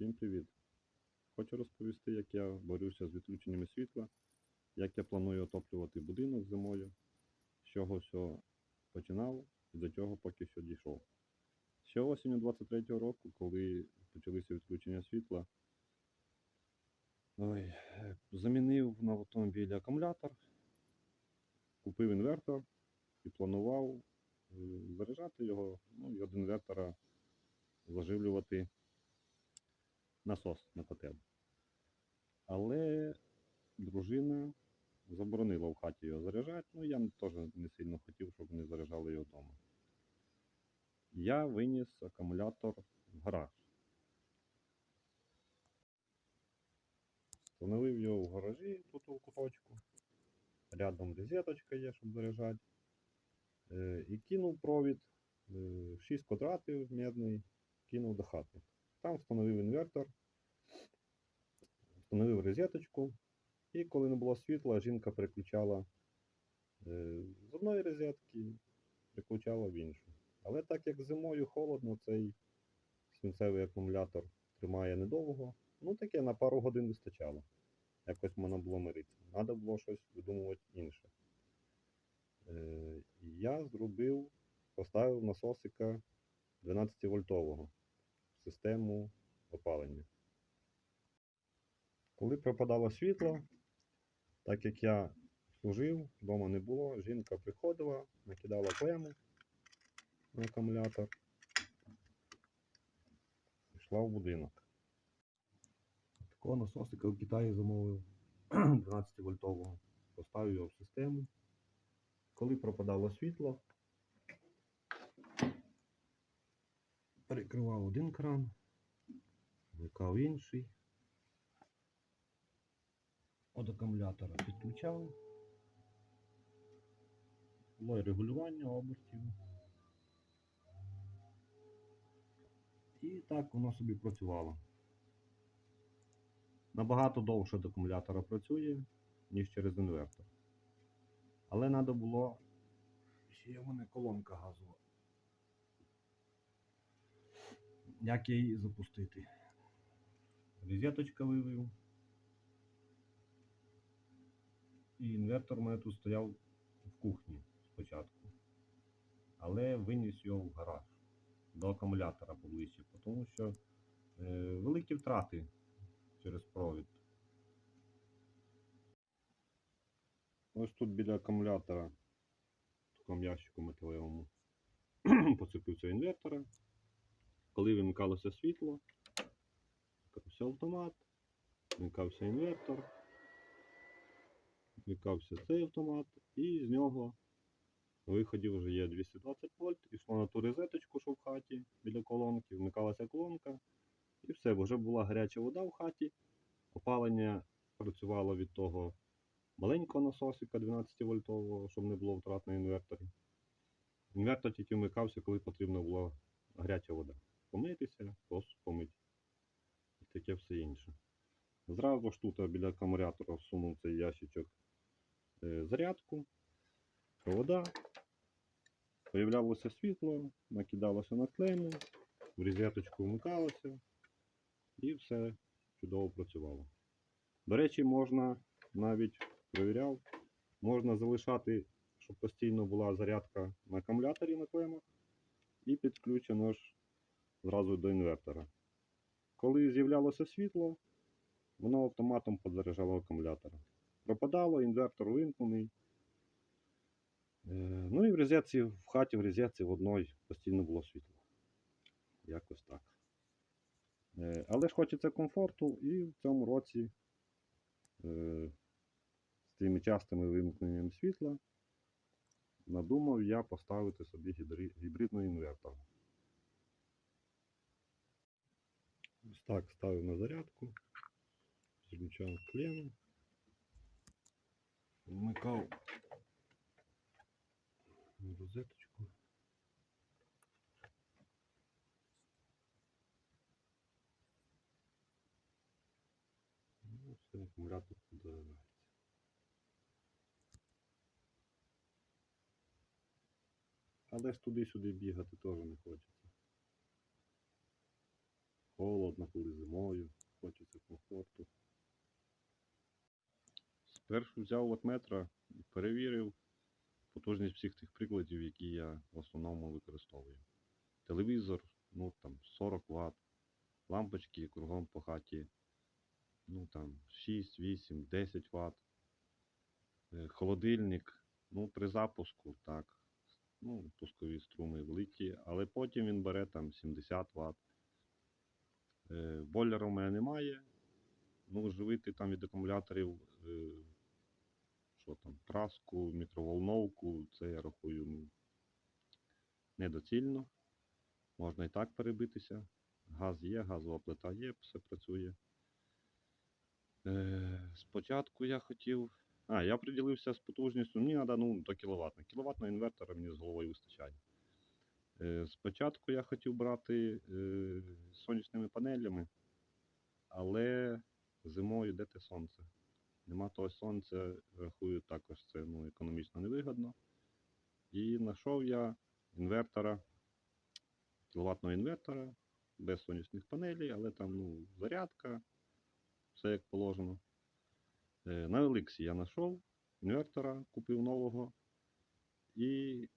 Всім привіт! Хочу розповісти, як я борюся з відключеннями світла, як я планую отоплювати будинок зимою, з чого все починав і до чого поки що дійшов. Ще осінню 23-го року, коли почалися відключення світла, ой, замінив на автомобілі акумулятор, купив інвертор і планував е, заряджати його, ну і від інвертора заживлювати насос на котел. Але дружина заборонила в хаті його заряджати, ну я теж не сильно хотів, щоб вони заряджали його вдома. Я виніс акумулятор в гараж. Встановив його в гаражі тут у куточку. Рядом розеточка є, щоб заряджати. Е, І кинув провід е, 6 квадратів медний, кинув до хати. Там встановив інвертор, встановив розеточку. І коли не було світла, жінка переключала е, з одної розетки, переключала в іншу. Але так як зимою холодно, цей свинцевий акумулятор тримає недовго, ну таке на пару годин вистачало. Якось можна було миритися. Треба було щось видумувати інше. Е, я зробив, поставив насосика 12 вольтового систему опалення. Коли пропадало світло, так як я служив, вдома не було, жінка приходила, накидала клему на акумулятор, йшла в будинок. Такого насосика в Китаї замовив 12 вольтового, поставив його в систему. Коли пропадало світло, перекривав один кран, вмикав інший. От акумулятора підключав. Було і регулювання обертів. І так воно собі працювало. Набагато довше до акумулятора працює, ніж через інвертор. Але треба було. Ще є в мене колонка газова. Як її запустити? Розеточка вивів. І інвертор у мене тут стояв в кухні спочатку. Але виніс його в гараж до акумулятора поближче, тому що е, великі втрати через провід. Ось тут біля акумулятора, в такому ящику металевому, поцепився інвертора. Коли вимикалося світло, вмикався автомат, вмикався інвертор, вмикався цей автомат, і з нього на виході вже є 220 вольт, йшло на ту розеточку, що в хаті біля колонки, вмикалася колонка, і все, вже була гаряча вода в хаті, опалення працювало від того маленького насосика 12 вольтового, щоб не було втрат на інверторі. Інвертор тільки вмикався, коли потрібна була гаряча вода. Помитися, посуд помити. І таке все інше. Зразу ж тут біля акумулятора всунув цей ящичок е, зарядку, провода. Появлялося світло, накидалося на клейму, в розеточку вмикалося і все чудово працювало. До речі, можна навіть перевіряв, можна залишати, щоб постійно була зарядка на акумуляторі на клемах і підключено ж зразу до інвертора. Коли з'являлося світло, воно автоматом подзаряджало акумулятора. Пропадало, інвертор вимкнений. Е, Ну і в розетці, в хаті в розетці в одній постійно було світло. Якось так. Е, Але ж хочеться комфорту, і в цьому році е, з тими частими вимкненнями світла надумав я поставити собі гібри- гібридний інвертор. Ось так ставив на зарядку, включав клему, вмикав розеточку. Ну, все, акумулятор заряджається. Але ж туди-сюди бігати теж не хочеться. Холодно, коли зимою, хочеться комфорту. Спершу взяв от метра і перевірив потужність всіх тих прикладів, які я в основному використовую. Телевізор, ну там 40 Вт, лампочки кругом по хаті, ну там 6, 8, 10 Вт. Холодильник, ну при запуску так, ну, пускові струми великі, але потім він бере там 70 Вт. Е, Бойлера у мене немає. Ну, живити там від акумуляторів, е, що там, праску, мікроволновку, це я рахую недоцільно. Можна і так перебитися. Газ є, газова плита є, все працює. Е, спочатку я хотів. А, я приділився з потужністю. Мені треба ну, до кіловат. Кіловатного інвертора мені з головою вистачає. Е, спочатку я хотів брати е, сонячними панелями, але зимою де те сонце. Нема того сонця, рахую, також це ну, економічно невигодно. І знайшов я інвертора, кіловатного інвертора без сонячних панелей, але там ну, зарядка, все як положено. Е, На Еликсі я знайшов інвертора, купив нового і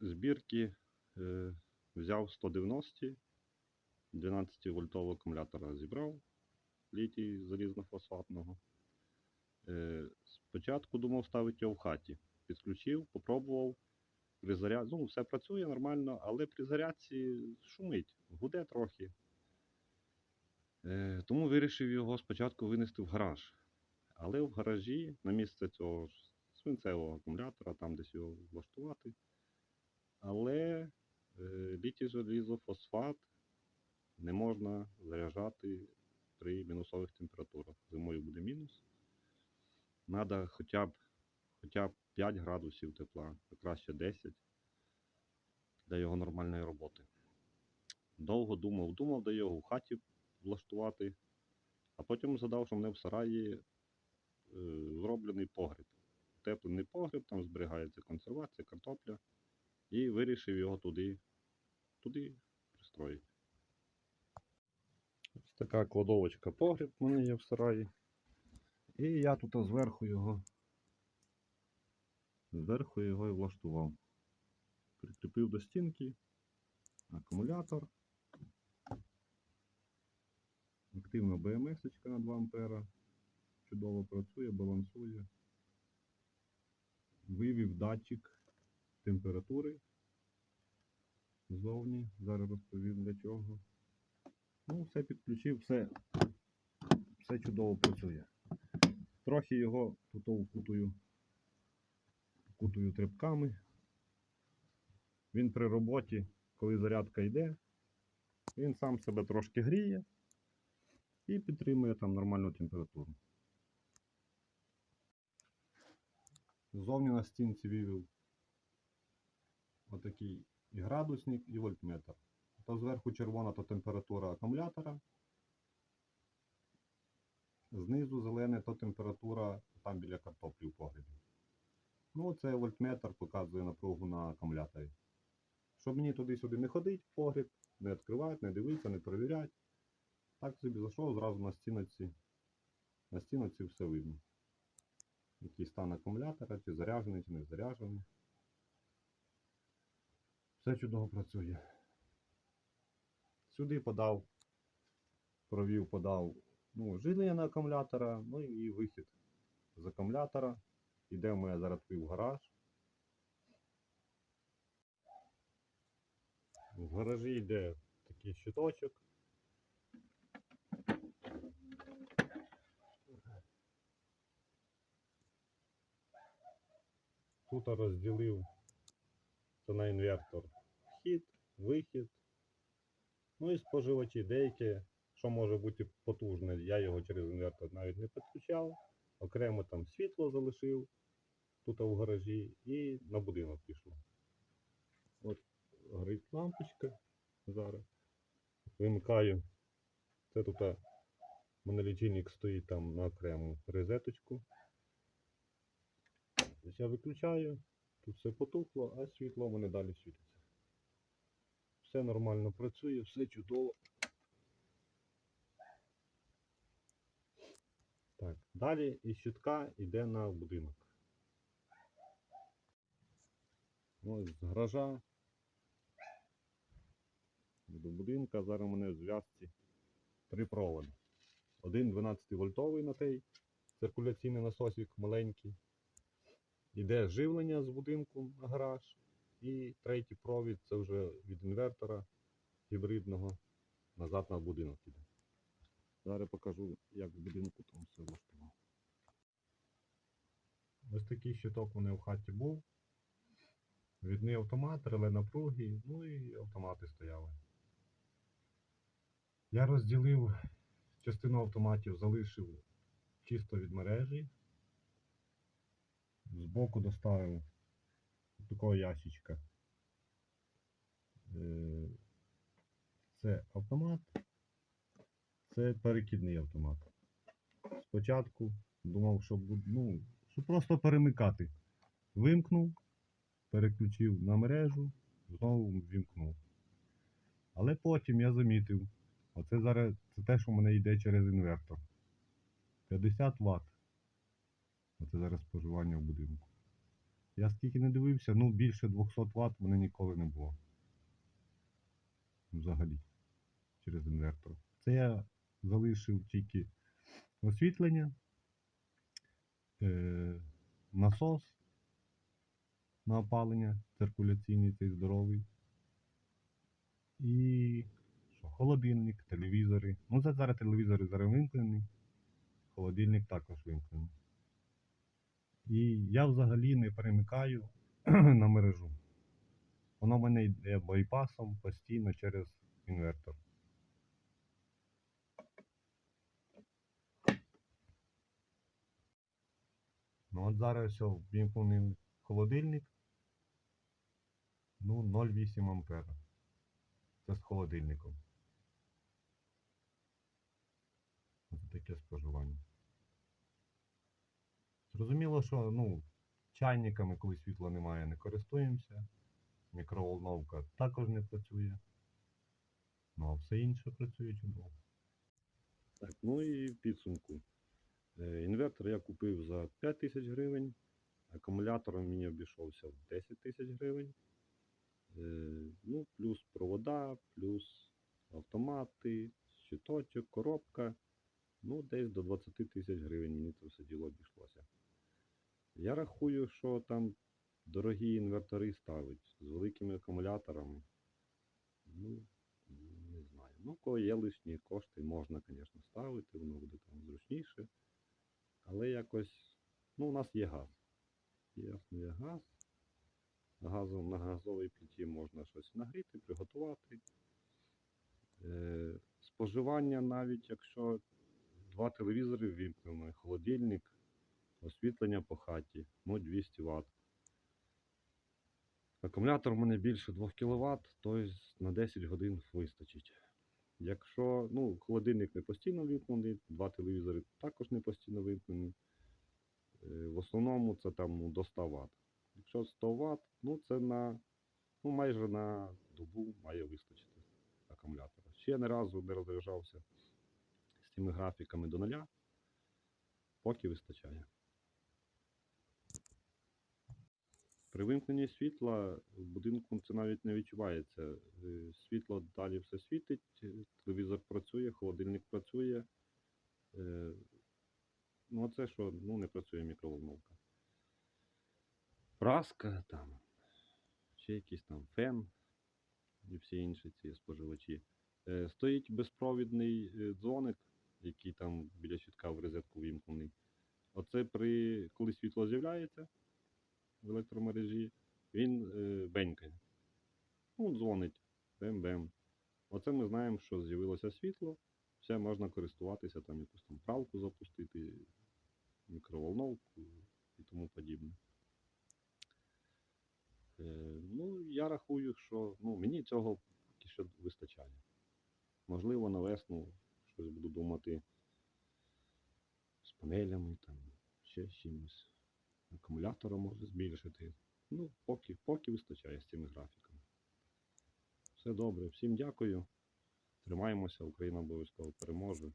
збірки взяв 190 12 вольтового акумулятора зібрав літій залізно-фосфатного. Е, спочатку думав ставити його в хаті. Підключив, попробував. При заряд... Ну, все працює нормально, але при зарядці шумить, гуде трохи. Е, тому вирішив його спочатку винести в гараж. Але в гаражі на місце цього свинцевого акумулятора, там десь його влаштувати. Але е, літій залізофосфат не можна заряджати при мінусових температурах. Зимою буде мінус. Надо хоча б, хоча б 5 градусів тепла, а краще 10 для його нормальної роботи. Довго думав, думав, де його в хаті влаштувати, а потім згадав, що в мене в сараї е, зроблений погріб. Теплений погріб, там зберігається консервація, картопля. І вирішив його туди, туди пристроїти. Ось така кладовочка погріб в мене є в сараї. І я тут зверху його, зверху його і влаштував. Прикріпив до стінки, акумулятор. Активна БМС на 2 А. Чудово працює, балансує. Вивів датчик температури ззовні. Зараз розповім для чого. Ну, все підключив, все, все чудово працює. Трохи його тут вкутую, вкутую. Він при роботі, коли зарядка йде, він сам себе трошки гріє і підтримує там нормальну температуру. Ззовні на стінці вивів отакий і градусник, і вольтметр. То зверху червона то температура акумулятора. Знизу зелене то температура там біля картоплі в погребі. Ну, це вольтметр показує напругу на акумуляторі. Щоб мені туди-сюди не ходити в погріб, не відкривати, не дивитися, не перевіряти. Так собі зайшов, зразу на стіноці. На стіноці все видно. Який стан акумулятора, чи заряджений, чи не заряджений. Все чудово працює. Сюди подав, провів, подав ну, жилення акумулятора, ну і вихід з акумулятора. Іде в мене зараз в гараж. В гаражі йде такий щиточок. Тут розділив це на інвертор вхід, вихід. Ну і споживачі деякі, що може бути потужне, я його через інвертор навіть не підключав. Окремо там світло залишив тут в гаражі і на будинок пішло. От горить лампочка зараз. Вимикаю. Це тут мене лічильник стоїть там на окрему розеточку. Я виключаю, Тут все потухло, а світло мене далі світиться. Все нормально працює, все чудово. Так, Далі із щитка йде на будинок. Ну, ось з гаража. До будинка. Зараз у мене в зв'язці три проводи. Один 12 вольтовий на той циркуляційний насосик маленький. Іде живлення з будинку на гараж. І третій провід це вже від інвертора гібридного назад на будинок іде. Зараз покажу, як в будинку там все влаштував. Ось такий щиток у мене в хаті був. Відний автомат, реле напруги, ну і автомати стояли. Я розділив частину автоматів, залишив чисто від мережі. Збоку доставив такого ящичка. Е, Це автомат, це перекидний автомат. Спочатку думав, що ну, просто перемикати. Вимкнув, переключив на мережу, знову вімкнув. Але потім я замітив, оце зараз це те, що в мене йде через інвертор. 50 Вт. Оце зараз споживання в будинку. Я скільки не дивився, ну більше 200 Вт мене ніколи не було. Взагалі. Через інвертор. Це я залишив тільки освітлення, е, насос на опалення, циркуляційний цей здоровий. І що, холодильник, телевізори. Ну, зараз телевізори зараз вимкнені. Холодильник також вимкнений. І я взагалі не перемикаю на мережу. Воно в мене йде байпасом постійно через інвертор. Ну от зараз вімкнений холодильник. Ну, 0,8 ампера. Це з холодильником. Ось таке споживання. Зрозуміло, що ну, чайниками, коли світла немає, не користуємося. Мікроволновка також не працює. Ну, а все інше працює чудово. Так, ну і в підсумку. Е, Інвертор я купив за 5 тисяч гривень. Акумулятор мені обійшовся в 10 тисяч гривень. Е, Ну, плюс провода, плюс автомати, щиточок, коробка. Ну, десь до 20 тисяч гривень мені це все діло обійшлося. Я рахую, що там дорогі інвертори ставить з великими акумуляторами. Ну, не знаю. Ну, коли є лишні кошти, можна, звісно, ставити, воно буде там зручніше. Але якось, ну, у нас є газ. Ясно, є газ. Газом, на газовій плиті можна щось нагріти, приготувати. Е, споживання, навіть якщо два телевізори ввімкнено, холодильник, освітлення по хаті, ну 200 Вт. Акумулятор в мене більше 2 кВт, тобто на 10 годин вистачить. Якщо ну, холодильник не постійно вимкнений, два телевізори також не постійно вимкнені. Е, В основному це там до 100 Вт. Якщо 100 Вт, ну це на ну, майже на добу має вистачити акумулятора. Ще ні разу не розряджався з цими графіками до нуля, поки вистачає. При вимкненні світла в будинку це навіть не відчувається. Е, Світло далі все світить, е, телевізор працює, холодильник працює. Е, Ну, а це що ну, не працює мікроволновка. Праска там, ще якийсь там фен і всі інші ці споживачі. Стоїть безпровідний дзвоник, який там біля щитка в розетку вімкнений. Оце при коли світло з'являється в електромережі, він е, бенькає. Ну, дзвонить, бем-бем. Оце ми знаємо, що з'явилося світло, все можна користуватися, там якусь там пралку запустити, мікроволновку і тому подібне. Е, ну, я рахую, що ну, мені цього поки що вистачає. Можливо, на весну щось буду думати з панелями, там, ще з чимось. Акумулятора може збільшити. Ну, поки, поки вистачає з цими графіками. Все добре, всім дякую. Тримаємося, Україна обов'язково переможе.